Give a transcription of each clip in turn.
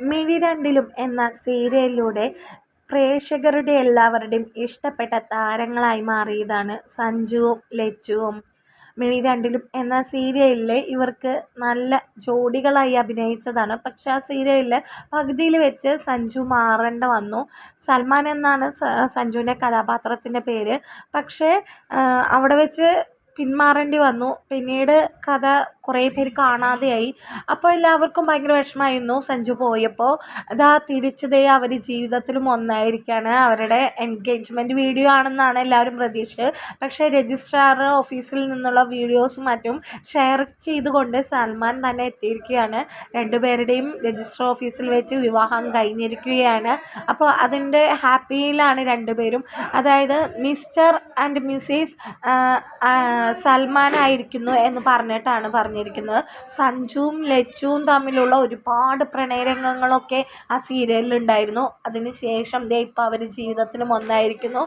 മിഴി രണ്ടിലും എന്ന സീരിയലിലൂടെ പ്രേക്ഷകരുടെ എല്ലാവരുടെയും ഇഷ്ടപ്പെട്ട താരങ്ങളായി മാറിയതാണ് സഞ്ജുവും ലച്ചുവും. മിഴി രണ്ടിലും എന്ന സീരിയലിലെ ഇവർക്ക് നല്ല ജോഡികളായി അഭിനയിച്ചതാണ്. പക്ഷേ ആ സീരിയലിൽ പകുതിയിൽ വെച്ച് സഞ്ജു മാറേണ്ട വന്നു. സൽമാൻ എന്നാണ് സഞ്ജുവിന്റെ കഥാപാത്രത്തിന്റെ പേര്. പക്ഷേ അവിടെ വെച്ച് പിന്മാറേണ്ടി വന്നു. പിന്നീട് കഥ കുറേ പേര് കാണാതെയായി. അപ്പോൾ എല്ലാവർക്കും ഭയങ്കര വിഷമമായിരുന്നു സഞ്ജു പോയപ്പോൾ. അതാ തിരിച്ചതേ അവർ ജീവിതത്തിലും ഒന്നായിരിക്കുകയാണ് അവരുടെ എൻഗേജ്മെന്റ് വീഡിയോ ആണെന്നാണ് എല്ലാവരും പ്രതീക്ഷിച്ചത്. പക്ഷേ രജിസ്ട്രാർ ഓഫീസിൽ നിന്നുള്ള വീഡിയോസും മറ്റും ഷെയർ ചെയ്തുകൊണ്ട് സൽമാൻ തന്നെ എത്തിയിരിക്കുകയാണ്. രണ്ടുപേരുടെയും രജിസ്റ്റർ ഓഫീസിൽ വെച്ച് വിവാഹം കഴിഞ്ഞിരിക്കുകയാണ്. അപ്പോൾ അതിന്റെ ഹാപ്പിയിലാണ് രണ്ടുപേരും. അതായത് മിസ്റ്റർ ആൻഡ് മിസ്സിസ് സൽമാൻ ആയിരിക്കുന്നു എന്ന് പറഞ്ഞിട്ടാണ് പറഞ്ഞത് പറഞ്ഞിരിക്കുന്നത്. സഞ്ജുവും ലച്ചുവും തമ്മിലുള്ള ഒരുപാട് പ്രണയരംഗങ്ങളൊക്കെ ആ സീരിയലിലുണ്ടായിരുന്നു. അതിന് ശേഷം ദേ ഇപ്പോൾ അവർ ജീവിതത്തിലും ഒന്നായിരിക്കുന്നു.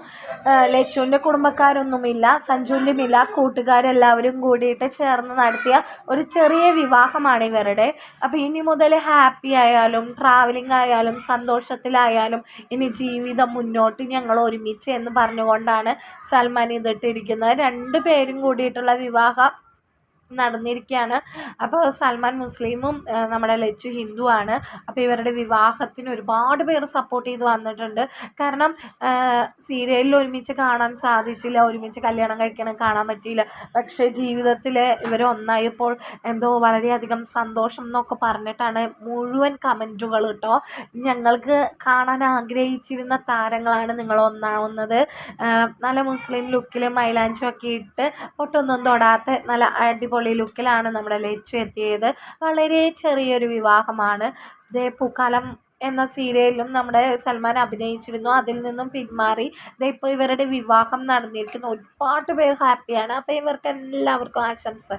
ലച്ചുവിന്റെ കുടുംബക്കാരൊന്നുമില്ല സഞ്ജുവിന്റെയുമില്ല. കൂട്ടുകാരെല്ലാവരും കൂടിയിട്ട് ചേർന്ന് നടത്തിയ ഒരു ചെറിയ വിവാഹമാണ് ഇവരുടെ. അപ്പോൾ ഇനി മുതൽ ഹാപ്പി ആയാലും ട്രാവലിംഗ് ആയാലും സന്തോഷത്തിലായാലും ഇനി ജീവിതം മുന്നോട്ട് ഞങ്ങൾ ഒരുമിച്ച് എന്ന് പറഞ്ഞുകൊണ്ടാണ് സൽമാൻ ഇതിട്ടിരിക്കുന്നത്. രണ്ട് പേരും കൂടിയിട്ടുള്ള വിവാഹം നടന്നിരിക്കുകയാണ് അപ്പോൾ സൽമാൻ മുസ്ലിമും നമ്മുടെ ലച്ചു ഹിന്ദുവാണ് അപ്പോൾ ഇവരുടെ വിവാഹത്തിന് ഒരുപാട് പേർ സപ്പോർട്ട് ചെയ്ത് വന്നിട്ടുണ്ട്. കാരണം സീരിയലിൽ ഒരുമിച്ച് കാണാൻ സാധിച്ചില്ല ഒരുമിച്ച് കല്യാണം കഴിക്കണം കാണാൻ പറ്റിയില്ല. പക്ഷേ ജീവിതത്തിൽ ഇവർ ഒന്നായപ്പോൾ എന്തോ വളരെയധികം സന്തോഷം എന്നൊക്കെ പറഞ്ഞിട്ടാണ് മുഴുവൻ കമന്റുകൾ കേട്ടോ ഞങ്ങൾക്ക് കാണാൻ ആഗ്രഹിച്ചിരുന്ന താരങ്ങളാണ് നിങ്ങൾ ഒന്നാവുന്നത്. നല്ല മുസ്ലിം ലുക്കിൽ ഒക്കെ ഇട്ട് പൊട്ടൊന്നും തൊടാത്ത നല്ല അടിപൊളി അടിപൊളി ലുക്കിലാണ് നമ്മുടെ ലച്ചു എത്തിയത്. വളരെ ചെറിയൊരു വിവാഹമാണ്. ഇതേ പൂക്കാലം എന്ന സീരിയലിലും നമ്മുടെ സൽമാൻ അഭിനയിച്ചിരുന്നു. അതിൽ നിന്നും പിന്മാറി. ഇപ്പോൾ ഇവരുടെ വിവാഹം നടന്നിരിക്കുന്നു. ഒരുപാട് പേർ ഹാപ്പിയാണ്. അപ്പോൾ ഇവർക്ക് എല്ലാവർക്കും ആശംസ.